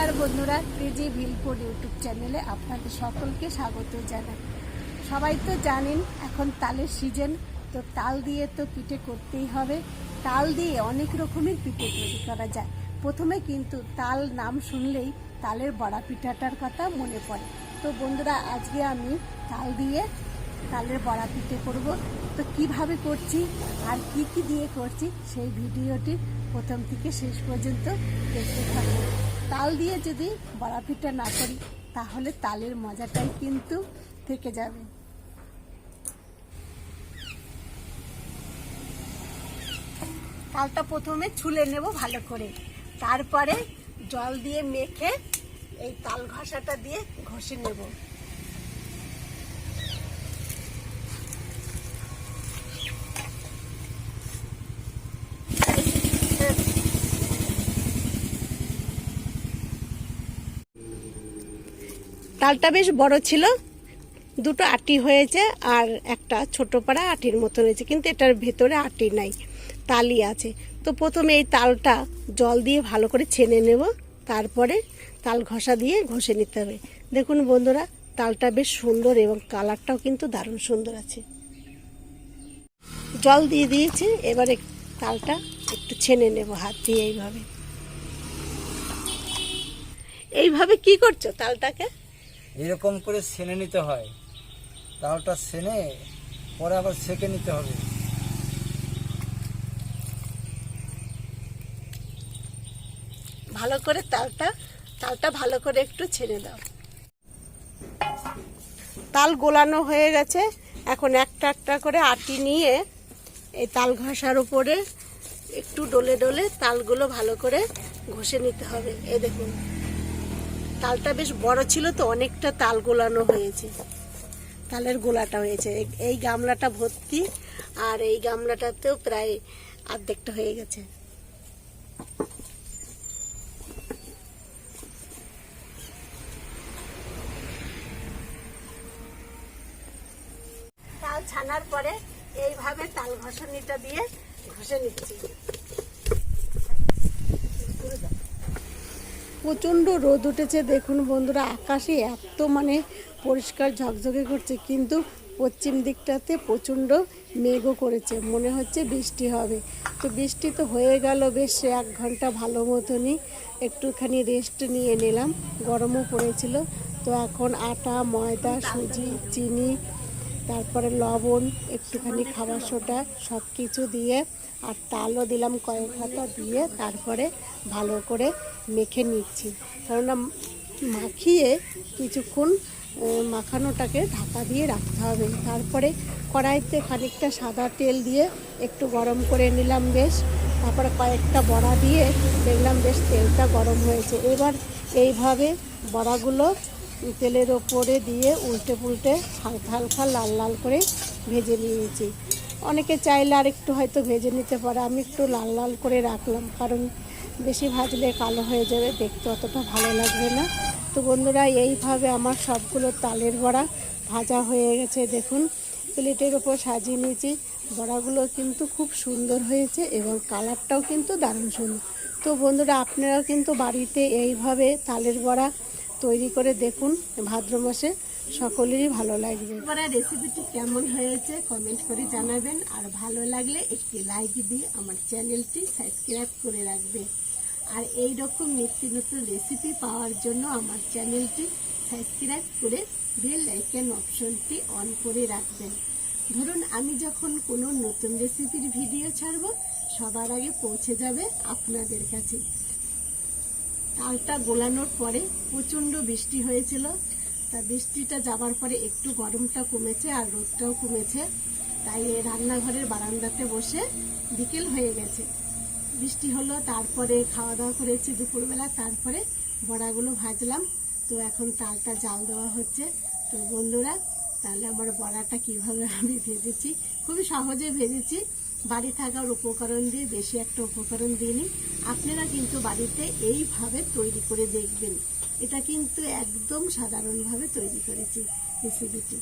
নমস্কার বন্ধুরা KG ভিলপুর YouTube চ্যানেলে আপনাদের সকলকে স্বাগত জানাই। সবাই তো জানেন, এখন তালের সিজন তো তাল দিয়ে তো পিঠে করতেই হবে। তাল দিয়ে অনেক রকমের পিঠে তৈরি করা যায়। প্রথমে কিন্তু তাল নাম শুনলেই তালের বড়া পিঠাটার কথা মনে পড়ে। তো বন্ধুরা, আজকে আমি তাল দিয়ে তালের বড়া পিঠে করব। তো কীভাবে করছি আর কি কি দিয়ে করছি, সেই ভিডিওটি প্রথম থেকে শেষ পর্যন্ত দেখতে থাকব তাল দিয়ে যদি বড়া পিঠা না করি, তাহলে তালের মজাটাই কিন্তু থেকে যাবে। তালটা প্রথমে ছুলে নেব ভালো করে। তারপরে জল দিয়ে মেখে এই তাল ঘষাটা দিয়ে ঘষে নেব। তালটা বেশ বড় ছিল। দুটো আটি হয়েছে আর একটা ছোট পাড়া আটির মতো হয়েছে, কিন্তু এটার ভেতরে আটি নাই, তালই আছে। তো প্রথমে এই তালটা জল দিয়ে ভালো করে ছেনে নেব, তারপরে তাল ঘষা দিয়ে ঘষে নিতে হবে। দেখুন বন্ধুরা, তালটা বেশ সুন্দর এবং কালারটাও কিন্তু দারুণ সুন্দর আছে। জল দিয়ে দিয়েছি, এবারে তালটা একটু ছেনে নেব হাত দিয়ে এইভাবে। এইভাবে কি করছ তালটাকে? এরকম করে সেনে নিতে হয়। তালটা সেনে পরে আবার সেকে নিতে হবে। ভালো করে তালটা তালটা ভালো করে একটু ছেড়ে দাও। তাল গোলানো হয়ে গেছে। এখন একটা একটা করে আটি নিয়ে এই তাল ঘষার উপরে একটু ডলে ডলে তালগুলো ভালো করে ঘষে নিতে হবে। এই দেখুন। তালটা বেশ বড় ছিল তো, অনেকটা তাল গোলানো হয়েছে। তালের গোলাটা হয়েছে। এই- গামলাটা ভর্তি, আর এই গামলাটাতেও প্রায় অর্ধেকটা হয়ে গেছে। তাল ছানার পরে এইভাবে তাল ঘষণিটা দিয়ে ঘষে নিচ্ছি। প্রচণ্ড রোদ উঠেছে। দেখুন বন্ধুরা, আকাশে এত মানে পরিষ্কার ঝকঝকে করছে, কিন্তু পশ্চিম দিকটাতে প্রচণ্ড মেঘও করেছে। মনে হচ্ছে বৃষ্টি হবে। তো বৃষ্টি তো হয়ে গেল বেশ এক ঘণ্টা ভালো মতনই। একটুখানি রেস্ট নিয়ে নিলাম। গরমও পড়েছিল। তো এখন আটা, ময়দা, সুজি, চিনি তারপরে লবণ, একটুখানি খাবার সোটা সব কিছু দিয়ে আর তালও দিলাম কয়েক হাতা দিয়ে তারপরে ভালো করে মেখে নিচ্ছি। কেননা মাখিয়ে কিছুক্ষণ মাখানোটাকে ঢাকা দিয়ে রাখতে হবে। তারপরে কড়াইতে খানিকটা সাদা তেল দিয়ে একটু গরম করে নিলাম বেশ। তারপরে কয়েকটা বড়া দিয়ে দেখলাম বেশ তেলটা গরম হয়েছে। এবার এইভাবে বড়াগুলো তেলের ওপরে দিয়ে উল্টে পুল্টে হালকা হালকা লাল লাল করে ভেজে নিয়েছি। অনেকে চাইলে আর একটু হয়তো ভেজে নিতে পারে, আমি একটু লাল লাল করে রাখলাম কারণ বেশি ভাজলে কালো হয়ে যাবে, দেখতে অতটা ভালো লাগবে না। তো বন্ধুরা, এইভাবে আমার সবগুলো তালের বড়া ভাজা হয়ে গেছে। দেখুন, প্লেটের ওপর সাজিয়ে নিয়েছি। বড়াগুলো কিন্তু খুব সুন্দর হয়েছে এবং কালারটাও কিন্তু দারুণ সুন্দর। তো বন্ধুরা, আপনারাও কিন্তু বাড়িতে এইভাবে তালের বড়া তৈরি করে দেখুন ভাদ্র মাসে, সকলেরই ভালো লাগবে। রেসিপিটি কেমন হয়েছে কমেন্ট করে জানাবেন। আর ভালো লাগলে একটি লাইক দিয়ে আমার চ্যানেলটি সাবস্ক্রাইব করে রাখবেন। আর এই রকম নিত্য নতুন রেসিপি পাওয়ার জন্য আমার চ্যানেলটি সাবস্ক্রাইব করে বেল আইকন অপশনটি অন করে রাখবেন। ধরুন, আমি যখন কোনো নতুন রেসিপির ভিডিও ছাড়ব, সবার আগে পৌঁছে যাবে আপনাদের কাছে। তালটা গোলানোর পরে প্রচণ্ড বৃষ্টি হয়েছিল। তা বৃষ্টিটা যাবার পরে একটু গরমটা কমেছে আর রোদটাও কমেছে। তাই রান্নাঘরের বারান্দাতে বসে বিকেল হয়ে গেছে। বৃষ্টি হলো, তারপরে খাওয়া দাওয়া করেছি দুপুরবেলা, তারপরে বড়াগুলো ভাজলাম। তো এখন তালটা জাল দেওয়া হচ্ছে। তো বন্ধুরা, তাহলে আমার বড়াটা কীভাবে আমি ভেজেছি? খুবই সহজে ভেজেছি। বাড়ি থাকার উপকরণ দিয়ে, বেশি একটা উপকরণ দিইনি। আপনারা কিন্তু বাড়িতে এইভাবে তৈরি করে দেখবেন। এটা কিন্তু একদম সাধারণভাবে তৈরি করেছি রেসিপিটি